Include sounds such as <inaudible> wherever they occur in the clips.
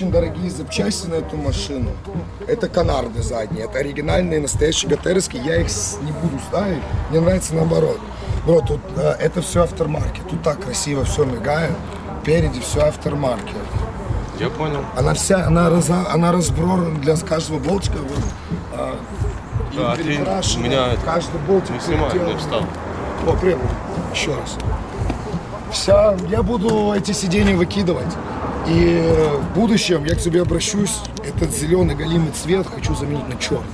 очень дорогие запчасти на эту машину. Это канарды задние, это оригинальные, настоящие гатеровские. Я их не буду ставить, мне нравится наоборот. Бро, тут э, это все автормаркет. Тут так красиво все мигает. Впереди все автормаркет. Я понял. Она вся, она, раза, она разброрана для каждого болтика. Вот, и Да, ты- у меня каждый болтик Не снимай, не встал. О, привет. Еще раз. Вся, я буду эти сиденья выкидывать. И э, в будущем я к тебе обращусь. Этот зеленый галимый цвет хочу заменить на черный.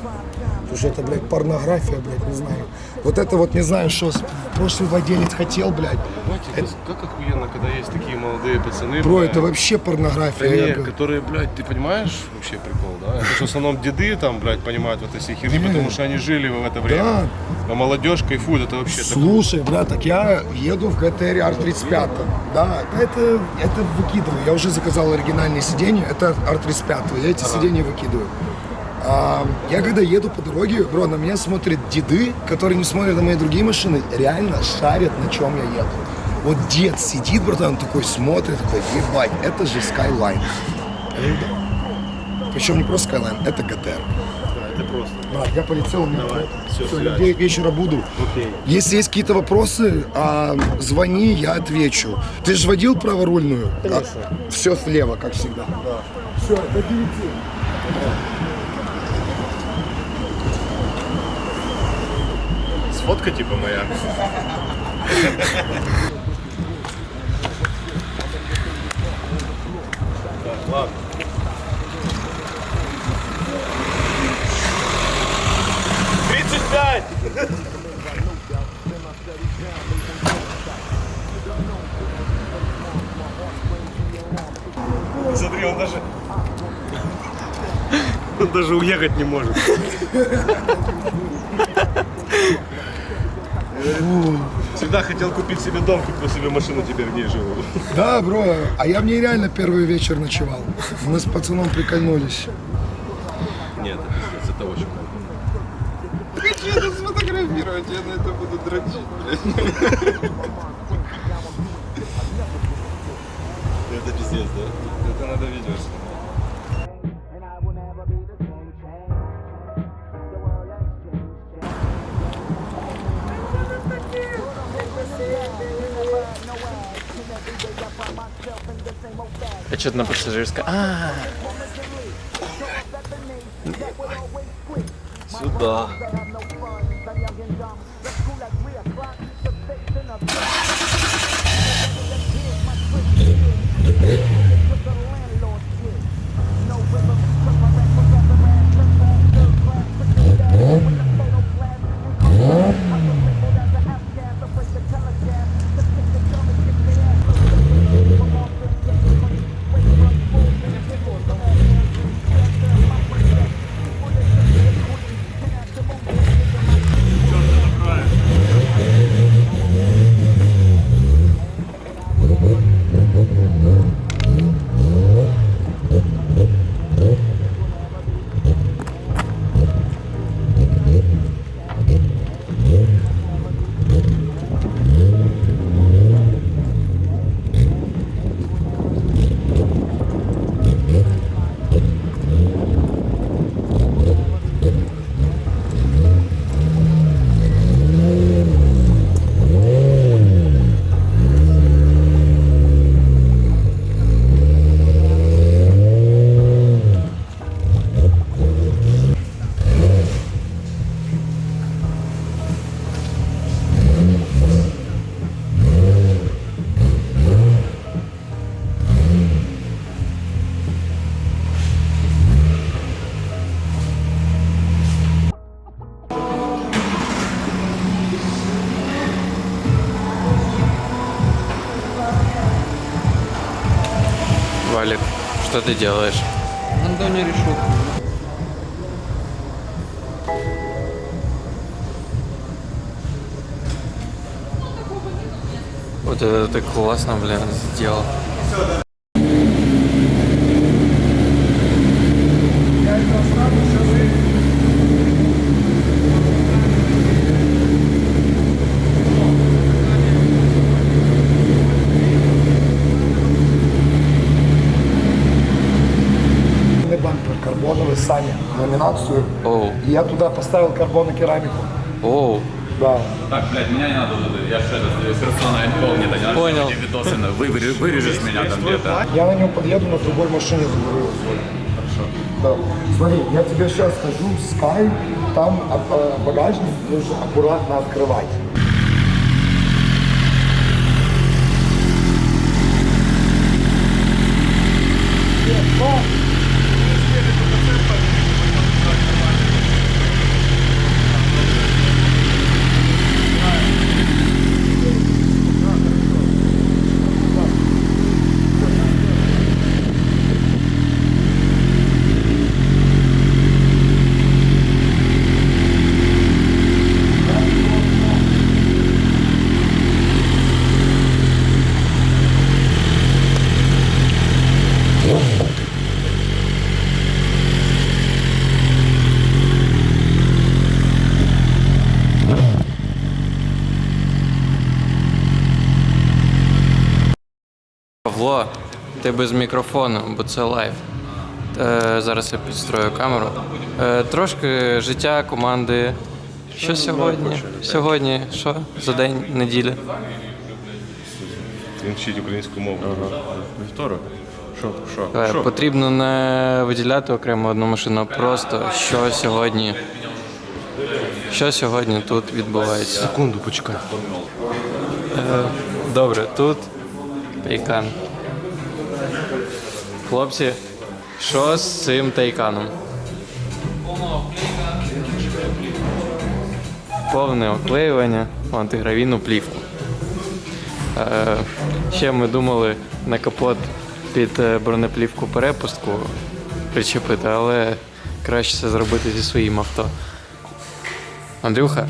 Что это, блядь, порнография, блядь, не знаю. Вот это вот не знаю, что прошлый владелец хотел, блядь. Понимаете, это как охуенно, когда есть такие молодые пацаны. Бро, блядь. это вообще порнография. я Не, говорю. которые, блядь, ты понимаешь вообще прикол, да? Это в основном деды там, блядь, понимают вот эти херни, потому что они жили в это время. Да. А молодежь кайфует, это вообще так- Слушай, брат, так я еду в ГТР R35. Да, это, это выкидываю. Я уже заказал оригинальные сиденья. Это R35. Я эти сиденья выкидываю. А, я когда еду по дороге, бро, на меня смотрят деды, которые не смотрят на мои другие машины, реально шарят, на чем я еду. Вот дед сидит, братан, такой смотрит, такой, ебать, это же Skyline. «Да». Причем не просто Skyline, это ГТР. Да, это просто. Брат, я полетел, у меня Давай, связь. я де- вечера буду. Окей. Если есть какие-то вопросы, а, звони, я отвечу. Ты же водил праворульную? Конечно. все слева, как всегда. Да. Все, до 9. Сфотка типа моя. Ладно. Тридцать пять! Смотри, он даже... Он даже уехать не может. Всегда хотел купить себе дом, купил себе машину, теперь в ней живу. Да, бро, а я в ней реально первый вечер ночевал. Мы с пацаном прикольнулись. Нет, это пиздец, это очень круто. Хочу это сфотографировать, я на это буду дрочить, блядь. Это пиздец, да? Это надо видео снимать. А что-то на пассажирской. А, Сюда. Валик, что ты делаешь? Антонио решил. Вот это ты классно, блин, сделал. Комплектацию. Оу. И я туда поставил карбонокерамику. Оу. Да. Так, блядь, меня не надо туда. Я же этот, персона инкогнито, не Понял. эти видосы. вырежешь, вырежешь меня там где-то. Я на нем подъеду, на другой машине заберу. Хорошо. Да. Смотри, я тебе сейчас скажу, Sky, там а, а, багажник нужно аккуратно открывать. Павло, ти без мікрофону, бо це лайв. Е, зараз я підстрою камеру. Е, трошки життя команди. Що сьогодні? Сьогодні що? За день неділі? Він вчить українську мову. Вівторок? Що? Що? Е, Потрібно не виділяти окремо одну машину, а просто що сьогодні. Що сьогодні тут відбувається? Секунду, почекай. Добре, тут тайкан. Хлопці, що з цим тайканом? Повне оклеювання, антигравійну плівку. Е, ще ми думали на капот під е, бронеплівку перепустку причепити, але краще це зробити зі своїм авто. Андрюха,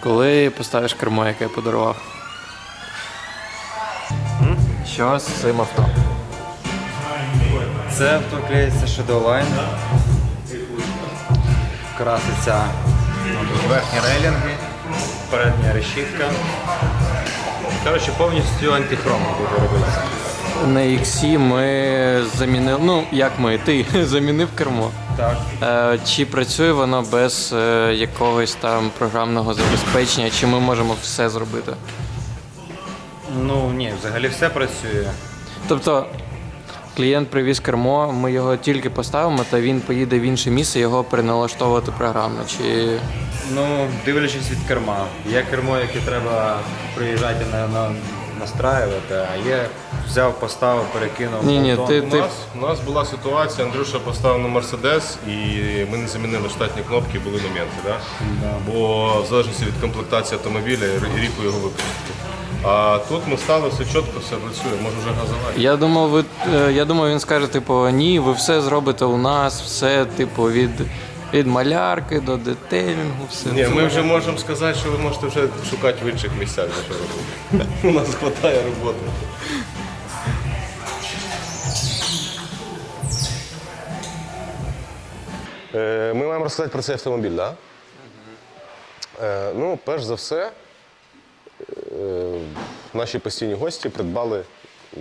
коли поставиш кермо, яке я подарував? Що з цим авто? Це авто клеїться Shadowline. Краситься верхні рейлінги, передня решітка. Коротше, повністю антихром буде робитися. На XC ми замінили. Ну, як ми, ти <laughs> замінив кермо. Так. Е, чи працює воно без е, якогось там програмного забезпечення, чи ми можемо все зробити? Ну ні, взагалі все працює. Тобто клієнт привіз кермо, ми його тільки поставимо, та він поїде в інше місце, його переналаштовувати програмно. Чи Ну, дивлячись від керма. Є кермо, яке треба приїжджати на, на настраювати, а є взяв, поставив, перекинув. Ні, ні, ти- У нас, у нас була ситуація, Андрюша поставив на Мерседес, і ми не замінили штатні кнопки, були моменти, да? бо в залежності від комплектації автомобіля ріку його випуску. А тут ми стали, все чітко, все працює, може вже газувати. я думав, ви е, я думав, він скаже, типу, ні, ви все зробите у нас, все, типу, від, від малярки до детейлінгу, все. Ні, ми вже можемо сказати, що ви можете вже шукати в інших місцях, де що робити. <laughs> У нас вистачає роботи. Е, Ми маємо розказати про цей автомобіль, так? Да? Ну, перш за все, е, наші постійні гості придбали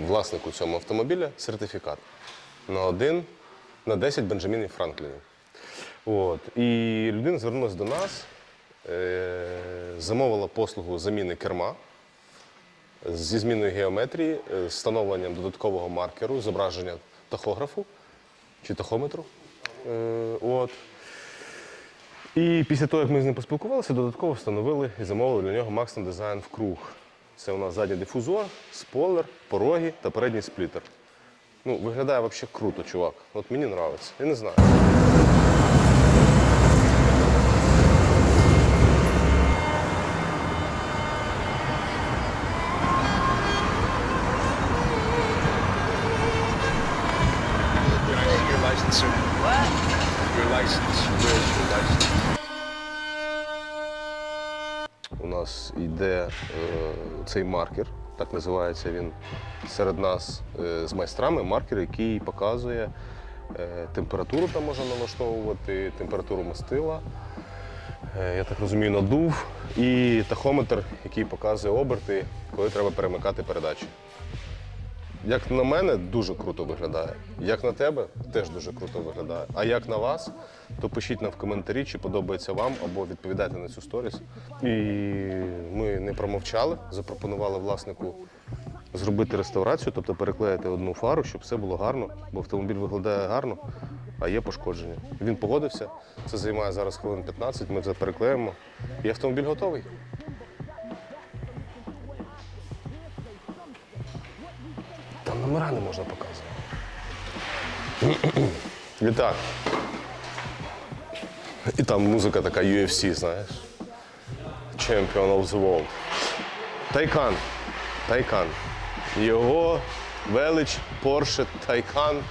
власнику цього автомобіля сертифікат на один на 10 Бенджамінів Франклінів. От. І людина звернулася до нас, е, замовила послугу заміни керма зі зміною геометрії, е, з встановленням додаткового маркеру, зображення тахографу чи тахометру. Е, От. І після того, як ми з ним поспілкувалися, додатково встановили і замовили для нього Maxton Design в круг. Це у нас задній дифузор, спойлер, пороги та передній сплітер. Ну, виглядає взагалі круто, чувак. От мені подобається. Я не знаю. Цей маркер, так називається він серед нас е, з майстрами. Маркер, який показує е, температуру, там можна налаштовувати, температуру мастила. Е, я так розумію, надув. І тахометр, який показує оберти, коли треба перемикати передачі. Як на мене, дуже круто виглядає. Як на тебе, теж дуже круто виглядає. А як на вас, то пишіть нам в коментарі, чи подобається вам, або відповідайте на цю сторіс. І ми не промовчали, запропонували власнику зробити реставрацію, тобто переклеїти одну фару, щоб все було гарно, бо автомобіль виглядає гарно, а є пошкодження. Він погодився. Це займає зараз хвилин 15, ми це переклеїмо, і автомобіль готовий. Номера не можна показувати. <clears throat> І так. І там музика така UFC, знаєш. Champion of the World. Тайкан. Тайкан. Його велич Porsche Taycan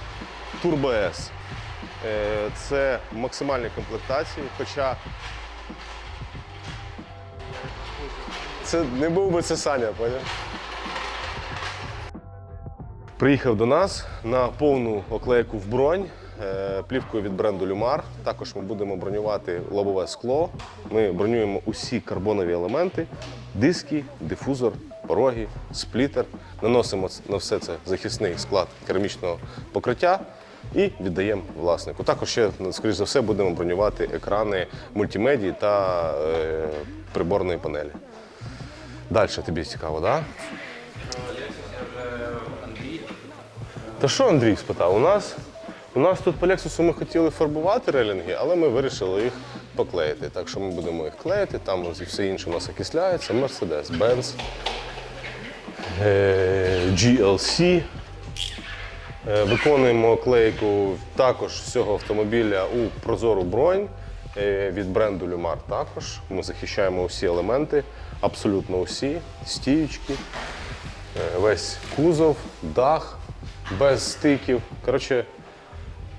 Turbo S. Е, Це максимальні комплектації, хоча це не був би це Саня, поняв? Приїхав до нас на повну оклейку в бронь е, плівкою від бренду Люмар. Також ми будемо бронювати лобове скло. Ми бронюємо усі карбонові елементи, диски, дифузор, пороги, сплітер. Наносимо на все це захисний склад керамічного покриття і віддаємо власнику. Також ще, скоріш за все, будемо бронювати екрани мультимедії та е, приборної панелі. Далі тобі цікаво, так? Да? Та що Андрій спитав? У нас, у нас тут по Lexus ми хотіли фарбувати релінги, але ми вирішили їх поклеїти. Так що ми будемо їх клеїти, там все інше у нас окисляється. Mercedes, Benz, е, GLC. Е, Виконуємо клейку також всього автомобіля у прозору бронь е, від бренду Люмар. Також ми захищаємо усі елементи, абсолютно усі, стіючки, весь кузов, дах без стиків. Коротше,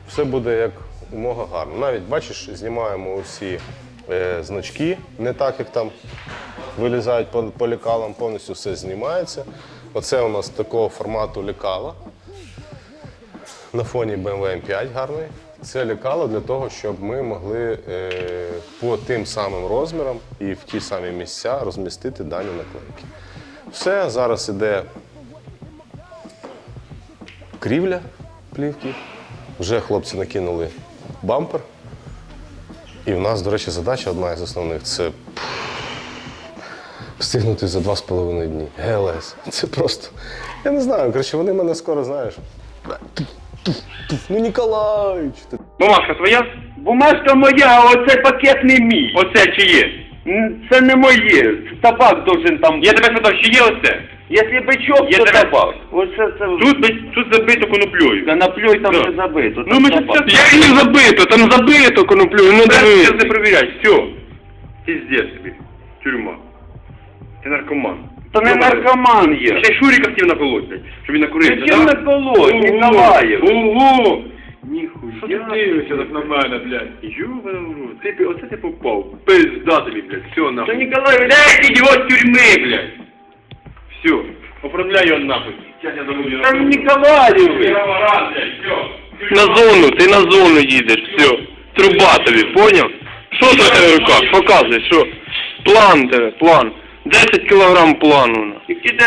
все буде як умога гарно. Навіть бачиш, знімаємо усі е, значки, не так, як там вилізають по, по лікалам, повністю все знімається. Оце у нас такого формату лікала. На фоні BMW M5 гарний. Це лікало для того, щоб ми могли е, по тим самим розмірам і в ті самі місця розмістити дані наклейки. Все, зараз іде крівля плівки. Вже хлопці накинули бампер. І в нас, до речі, задача одна із основних це встигнути за два з половиною дні. ГЛС. Це просто. Я не знаю. Коротше, вони мене скоро, знаєш. Ну, Ніколаїч! Бумажка твоя? Бумажка моя, а оцей пакет не мій. Оце чи є? Це не моє. Табак должен там. Я тебе спитав, чи є оце? Якщо бичок, Я то тебе- табак. Оце це Тут, би- тут забито коноплею. Та наплюй там Да. не забито. Ну там ми табак. зараз... Я не забито, там забито коноплею, ну дивись. Це перевіряй, все. Пиздец тобі. Тюрма. Ти наркоман. Та не наркоман є. Ще Шуріка хотів наколоть, блядь, щоб він накурився, Зачем наколоть, Ніколаєв? Ого! Ніхуя. Що ти дивишся так на мене, блядь? Ёбана в рот. Ти, пі- оце ти попав. Пизда тобі, блядь, все Та нахуй. Ніколаєв, Блядь, ідіот тюрми, блядь. Все, оформляй он нахуй. Сейчас я забуду. там Ніколаєв. На зону, ти на зону їдеш, все. Труба тобі, поняв? Що в тебе в руках? Показуй, що? План тебе, план. 10 кілограм плану. Які